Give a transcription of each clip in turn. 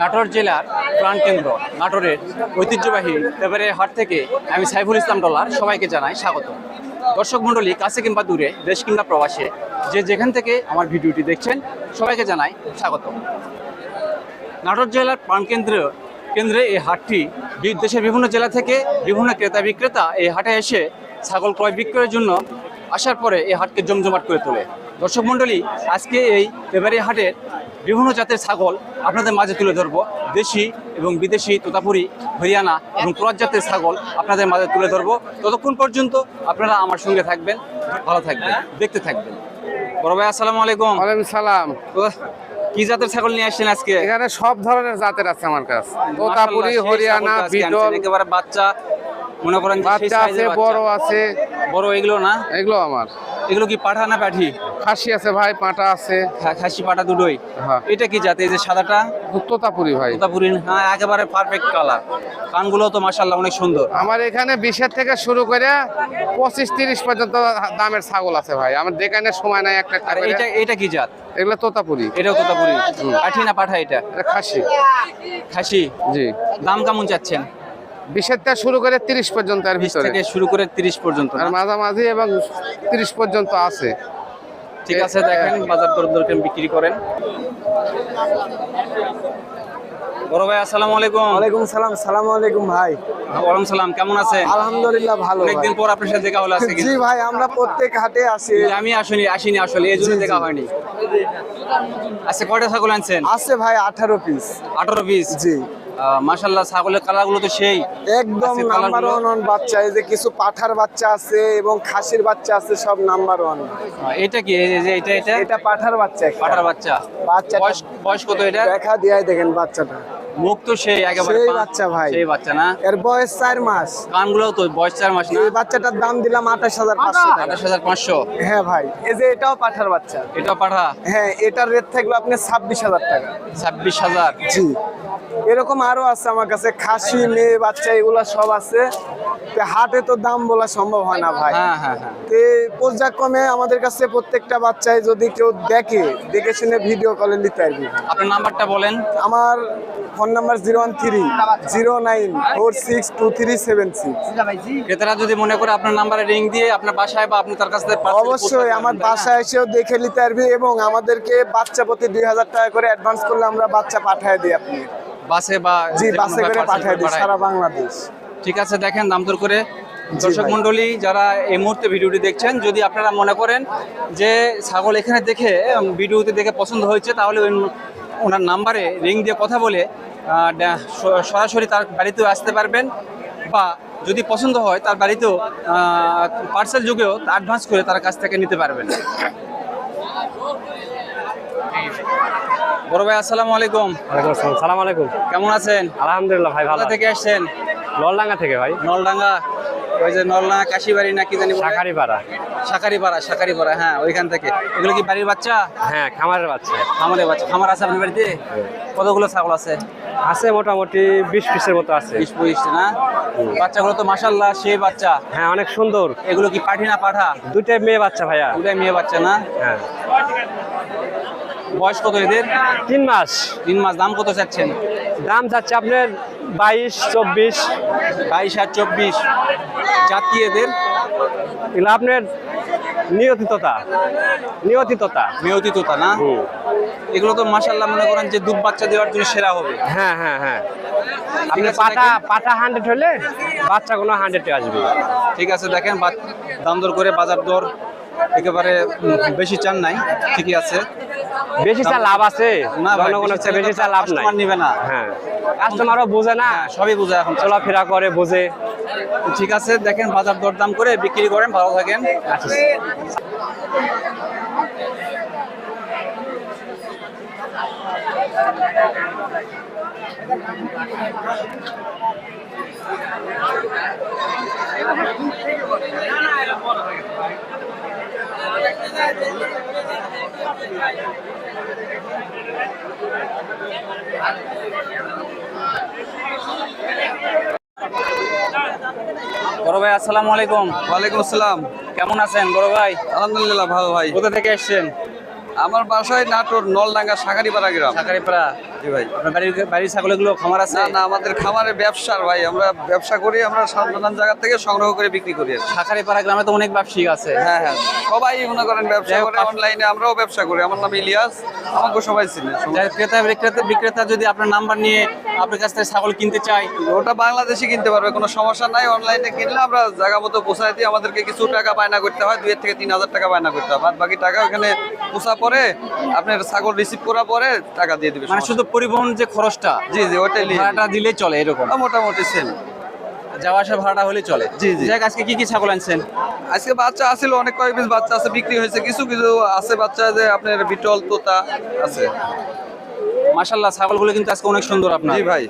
নাটোর জেলার প্রাণকেন্দ্র নাটোরের ঐতিহ্যবাহী এবারে হাট থেকে আমি সাইফুল ইসলাম ডলার সবাইকে জানাই স্বাগত। দর্শক মণ্ডলী, কাছে কিংবা দূরে, দেশ কিংবা প্রবাসে, যে যেখান থেকে আমার ভিডিওটি দেখছেন, সবাইকে জানাই স্বাগত। নাটোর জেলার প্রাণকেন্দ্র কেন্দ্রে এই হাটটি দেশের বিভিন্ন জেলা থেকে বিভিন্ন ক্রেতা বিক্রেতা এই হাটে এসে ছাগল ক্রয় বিক্রয়ের জন্য আসার পরে এই হাটকে জমজমাট করে তোলে। দর্শক মণ্ডলী, আজকে এই এবারে হাটের বিভিন্ন জাতের ছাগল আপনাদের মাঝে তুলে ধরবো। দেশি এবং বিদেশি তোতাপুরি হরিয়ানা এবং ক্রস জাতের ছাগল আপনাদের মাঝে তুলে ধরবো। ততক্ষণ পর্যন্ত আপনারা আমার সঙ্গে থাকবেন ভালো থাকবেন দেখতে থাকবেন। বড় ভাই আসসালামু আলাইকুম। ওয়ালাইকুম সালাম। কি জাতের ছাগল নিয়ে আসছেন আজকে? এখানে সব ধরনের জাতের আছে আমার কাছে। তোতাপুরি হরিয়ানা বিটল। একেবারে বাচ্চা। মনে করেন বাচ্চা আছে। বড় আছে। বড় এগুলো না? এগুলো আমার। এগুলো কি পাঠা না পাঠি? খাসি আছে ভাই পাটা আছে। খা- খাসি পাঠা দুটোই। হ্যাঁ। এটা কি জাত এই যে সাদাটা? তোতাপুরি ভাই। তোতাপুরি হ্যাঁ একেবারে পারফেক্ট কালার কানগুলো তো মাশাআল্লাহ অনেক সুন্দর। আমার এখানে বিশের থেকে শুরু করে পঁচিশ তিরিশ পর্যন্ত দামের ছাগল আছে ভাই। আমার দেখানোর সময় নাই একটা আর। এটা এটা কি জাত? এগুলো তোতাপুরি। এটাও তোতাপুরি। পাঠি না পাঠা এটা? এটা খাসি। খাসি? জি। দাম কেমন চাচ্ছেন? বিশের থেকে শুরু করে তিরিশ পর্যন্ত বিশ ভিতরে। থেকে শুরু করে তিরিশ পর্যন্ত আর মাঝামাঝি এবং তিরিশ পর্যন্ত আছে। ঠিক আছে দেখেন বাজার দর দর বিক্রি করেন। বড় ভাই আসসালামু আলাইকুম। ওয়ালাইকুম সালাম সালাম আলাইকুম ভাই। ওয়ালাইকুম সালাম কেমন আছেন? আলহামদুলিল্লাহ ভালো। অনেকদিন পর আপনার সাথে দেখা হলো আজকে জি ভাই আমরা প্রত্যেক হাটে আসি। আমি আসিনি আসিনি আসলে এই জন্য। দেখা হয়নি। আচ্ছা কয়টা ছাগল আনছেন? আছে ভাই আঠারো পিস। আঠারো পিস। জি। মাসাল্লাহ ছাগলের কালারগুলো তো সেই। একদম নাম্বার কালারগুলো? ওয়ান বাচ্চা এই যে কিছু পাঠার বাচ্চা আছে এবং খাসির বাচ্চা আছে সব নাম্বার ওয়ান এটা কি? এই যে এটা এটা? এটা পাঠার বাচ্চা একটা। পাটার বাচ্চা। বয়স বয়স কত এটা? দেখা দিয়াই দেখেন বাচ্চাটা। মুখ তো সেই একেবারে সেই বাচ্চা ভাই। সেই বাচ্চা না? এর বয়স চার মাস। কানগুলো তো বয়স চার মাস না? এই বাচ্চাটার দাম দিলাম আঠাশ হাজার পাঁচশো টাকা। আঠাশ হাজার পাঁচশো। হ্যাঁ ভাই এই যে এটাও পাঠার বাচ্চা। এটা পাঠা? হ্যাঁ এটার রেট থাকবে আপনি ছাব্বিশ হাজার টাকা। ছাব্বিশ হাজার। জি। এরকম আরও আছে আমার কাছে খাসি মেয়ে বাচ্চা এগুলা সব আছে। হাটে তো দাম বলা সম্ভব হয় না ভাই। হ্যাঁ হ্যাঁ হ্যাঁ। পর্যায়ক্রমে আমাদের কাছে প্রত্যেকটা বাচ্চায় যদি কেউ দেখে দেখে শুনে ভিডিও কলে নিতে পারবি। আপনার নাম্বারটা বলেন। আমার phone number zero one three zero nine four six two three seven six ক্রেতারা যদি মনে করে আপনার নাম্বারে রিং দিয়ে আপনার বাসায় বা আপনি তার কাছ থেকে অবশ্যই আমার? বাসায় এসেও দেখে নিতে পারবি এবং আমাদেরকে বাচ্চা প্রতি দুই হাজার টাকা করে অ্যাডভান্স করলে আমরা বাচ্চা পাঠিয়ে দিই আপনি বাসে বা জি বাসে করে পাঠিয়ে দিই সারা বাংলাদেশ। ঠিক আছে দেখেন দাম দর করে। দর্শক মন্ডলী যারা এই মুহূর্তে ভিডিওটি দেখছেন যদি আপনারা মনে করেন যে ছাগল এখানে দেখে ভিডিওতে দেখে পছন্দ হয়েছে তাহলে ওনার নাম্বারে রিং দিয়ে কথা বলে সরাসরি তার বাড়িতেও আসতে পারবেন। বা যদি পছন্দ হয় তার বাড়িতেও পার্সেল যুগেও অ্যাডভান্স করে তার কাছ থেকে নিতে পারবেন। বড় ভাই আসসালামু আলাইকুম। ওয়ালাইকুম আসসালাম। সালাম আলাইকুম। কেমন আছেন? আলহামদুলিল্লাহ ভাই ভালো থেকে আসছেন? নলডাঙ্গা থেকে ভাই। নলডাঙ্গা। ওই যে নলডাঙ্গা কাশিবাড়ি না কি জানি বলে? শাকারিপাড়া শাকারিপাড়া শাকারিপাড়া হ্যাঁ ওইখান থেকে। এগুলো কি বাড়ির বাচ্চা? হ্যাঁ খামারের বাচ্চা। খামারের বাচ্চা। খামার আছে আপনার বাড়িতে? কতগুলো ছাগল আছে? আছে মোটামুটি বিশ পিসের মতো আছে। বিশ পঁচিশটা না? বাচ্চাগুলো তো মাসাল্লাহ সেই বাচ্চা। হ্যাঁ অনেক সুন্দর। এগুলো কি পাঠি না পাঠা? দুইটাই মেয়ে বাচ্চা ভাইয়া। দুটাই মেয়ে বাচ্চা না? হ্যাঁ। বয়স কত এদের? তিন মাস। তিন মাস দাম কত চাচ্ছেন? দাম যাচ্ছে আপনার বাইশ চব্বিশ। বাইশ আর চব্বিশ। জাত কি এদের এগুলো আপনার নিয়তিততা। নিয়তিততা। মেয়তি তোতা না এগুলো তো মাসাল্লাহ মনে করেন যে দুধ বাচ্চা দেওয়ার জন্য সেরা হবে। হ্যাঁ হ্যাঁ হ্যাঁ। আপনি পাটা হান্ড্রেড হলে বাচ্চাগুলো হান্ড্রেডে আসবে। ঠিক আছে দেখেন দাম দর করে বাজার দর একেবারে বেশি চান নাই। ঠিকই আছে। বেশি চা লাভ আছে। না জনগণের বেশি চেয়ে বেশি চা লাভ নাই। নিবে না। হ্যাঁ। কাস্টমারও বোঝে না। হ্যাঁ, সবই বোঝা এখন। চলাফেরা করে বোঝে। ঠিক আছে দেখেন বাজার দর দাম করে বিক্রি করেন ভালো থাকেন। আচ্ছা। বড় ভাই আসসালামু আলাইকুম। ওয়ালাইকুম আসসালাম। কেমন আছেন বড় ভাই? আলহামদুলিল্লাহ ভালো ভাই। কোথা থেকে এসেছেন? আমার বাসায় নাটোর নলডাঙ্গা সাকারিপাড়া গ্রাম। সাকারিপাড়া। জি ভাই। আপনার বাড়ির বাড়ির ছাগলগুলো খামার আছে? না আমাদের খামারের ব্যবসার ভাই। আমরা ব্যবসা করি আমরা নানান জায়গা থেকে সংগ্রহ করে বিক্রি করি আর পাড়া গ্রামে তো অনেক ব্যবসায়ী আছে। হ্যাঁ হ্যাঁ। সবাই মনে করেন ব্যবসা করে অনলাইনে আমরাও ব্যবসা করি। আমার নাম ইলিয়াস আমাকে সবাই চিনে। ক্রেতা বিক্রেতা বিক্রেতা যদি আপনার নাম্বার নিয়ে আপনার কাছ থেকে ছাগল কিনতে চাই? ওটা বাংলাদেশে কিনতে পারবে কোনো সমস্যা নাই। অনলাইনে কিনলে আমরা জায়গা মতো পৌঁছায় দিই। আমাদেরকে কিছু টাকা বায়না করতে হয় দুই থেকে তিন হাজার টাকা বায়না করতে হয়। বাদ বাকি টাকা ওখানে পোষা পরে আপনার ছাগল রিসিভ করার পরে টাকা দিয়ে দিবে। মানে শুধু পরিবহন যে খরচটা জি জি ওটাই ভাড়াটা দিলেই চলে এরকম? মোটামুটি সেম যাওয়া আসা ভাড়াটা হলে চলে? জি, জি। যাক আজকে কি কি ছাগল আনছেন? আজকে বাচ্চা আছিল অনেক কয়েক পিস বাচ্চা আছে বিক্রি হয়েছে। কিছু কিছু আছে বাচ্চা যে আপনার বিটল তোতা আছে। মাশাল্লাহ ছাগলগুলো কিন্তু আজকে অনেক সুন্দর আপনার। জি ভাই।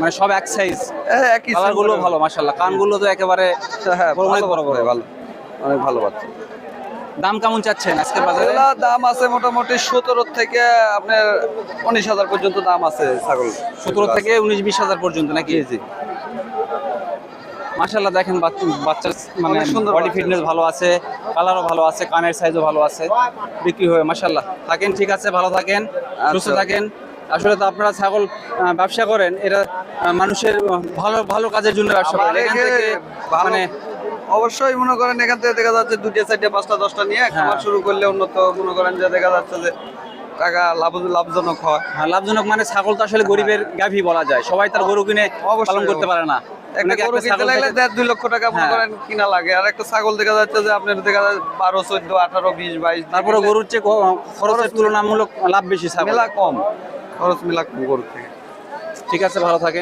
মানে সব এক সাইজ হ্যাঁ একই কালারগুলো ভালো মাশাল্লাহ কানগুলো তো একেবারে হ্যাঁ বড়, অনেক বড় বড় ভালো। অনেক ভালো বাচ্চা। দাম কেমন চাচ্ছেন আজকে বাজারে? দাম আছে মোটামুটি সতেরো থেকে আপনার উনিশ হাজার পর্যন্ত দাম আছে ছাগল। সতেরো থেকে উনিশ বিশ হাজার পর্যন্ত নাকি? জি। মাশাল্লাহ দেখেন বাচ্চার মানে সুন্দর বডি ফিটনেস ভালো আছে কালারও ভালো আছে কানের সাইজও ভালো আছে বিক্রি হয়ে মাশাল্লাহ থাকেন ঠিক আছে ভালো থাকেন সুস্থ আচ্ছা। থাকেন। আসলে তো আপনারা ছাগল ব্যবসা করেন এটা মানুষের ভালো ভালো কাজের জন্য ব্যবসা করেন। এখান থেকে মানে অবশ্যই মনে করেন এখান থেকে দেখা যাচ্ছে দুটো চারটে পাঁচটা দশটা নিয়ে হ্যাঁ। খাবার শুরু করলে উন্নত। মনে করেন যে দেখা যাচ্ছে যে টাকা লাভ লাভজনক হয়। হ্যাঁ, লাভজনক মানে ছাগল তো আসলে গরিবের গাভী বলা যায়। সবাই তার গরু কিনে পালন করতে পারে না। একটা গরু কিনতে লাগলে দেড় দুই লক্ষ টাকা মনে হ্যাঁ। করেন কিনা লাগে। আর একটা ছাগল দেখা যাচ্ছে যে আপনার দেখা যাচ্ছে বারো চোদ্দ আঠারো বিশ বাইশ তারপরে গরুর চেয়ে খরচের তুলনামূলক লাভ বেশি মেলা কম। খরচ মেলা কম গরুর থেকে। ঠিক আছে ভালো থাকেন।